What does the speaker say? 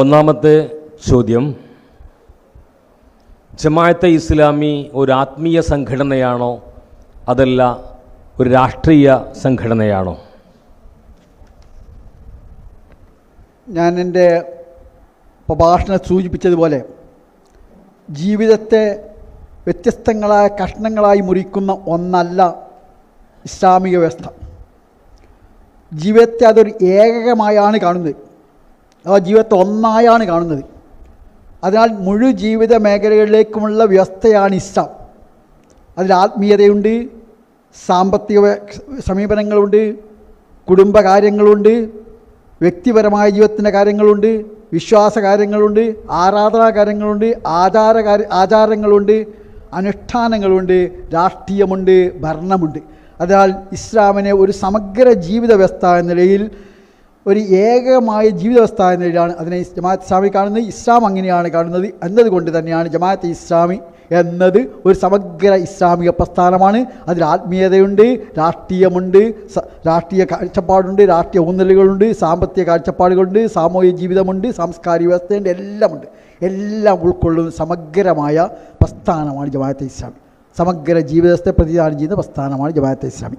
ഒന്നാമത്തെ ചോദ്യം. ജമാഅത്തെ ഇസ്ലാമി ഒരു ആത്മീയ സംഘടനയാണോ? അതല്ല ഒരു രാഷ്ട്രീയ സംഘടനയാണോ? ഞാൻ എന്റെ പ്രഭാഷണം സൂചിപ്പിച്ചതുപോലെ ജീവിതത്തെ വ്യത്യസ്തങ്ങളായ കഷ്ണങ്ങളായി മുറിക്കുന്ന ഒന്നല്ല ഇസ്ലാമിക വ്യവസ്ഥ. ജീവിതത്തെ അതൊരു ഏകകമായാണ് കാണുന്നത്. ആ ജീവിതത്തെ ഒന്നായാണ് കാണുന്നത്. അതിനാൽ മുഴു ജീവിത മേഖലകളിലേക്കുമുള്ള വ്യവസ്ഥയാണ് ഇസ്ലാം. അതിൽ ആത്മീയതയുണ്ട് സാമ്പത്തിക സമീപനങ്ങളുണ്ട് കുടുംബകാര്യങ്ങളുണ്ട് വ്യക്തിപരമായ ജീവിതത്തിന്റെ കാര്യങ്ങളുണ്ട് വിശ്വാസ കാര്യങ്ങളുണ്ട് ആരാധനാ കാര്യങ്ങളുണ്ട് ആചാര ആചാരങ്ങളുണ്ട് അനുഷ്ഠാനങ്ങളുണ്ട് രാഷ്ട്രീയമുണ്ട് ഭരണമുണ്ട്. അതിനാൽ ഇസ്ലാമിനെ ഒരു സമഗ്ര ജീവിത വ്യവസ്ഥ എന്ന നിലയിൽ ഒരു ഏകമായ ജീവിത വ്യവസ്ഥ എന്ന നിലയിലാണ് അതിനെ ജമാഅത്ത് ഇസ്ലാമി കാണുന്നത്. ഇസ്ലാം അങ്ങനെയാണ് കാണുന്നത് എന്നതുകൊണ്ട് തന്നെയാണ് ജമാഅത്ത് ഇസ്ലാമി എന്നത് ഒരു സമഗ്ര ഇസ്ലാമിക പ്രസ്ഥാനമാണ്. അതിൽ ആത്മീയതയുണ്ട് രാഷ്ട്രീയമുണ്ട് രാഷ്ട്രീയ കാഴ്ചപ്പാടുണ്ട് രാഷ്ട്രീയ ഊന്നലുകളുണ്ട് സാമ്പത്തിക കാഴ്ചപ്പാടുകളുണ്ട് സാമൂഹിക ജീവിതമുണ്ട് സാംസ്കാരിക വ്യവസ്ഥയുണ്ട് എല്ലാമുണ്ട്. എല്ലാം ഉൾക്കൊള്ളുന്ന സമഗ്രമായ പ്രസ്ഥാനമാണ് ജമാഅത്തെ ഇസ്ലാമി. സമഗ്ര ജീവിതത്തെ പ്രതിദാനം ചെയ്യുന്ന പ്രസ്ഥാനമാണ് ജമാഅത്തെ ഇസ്ലാമി.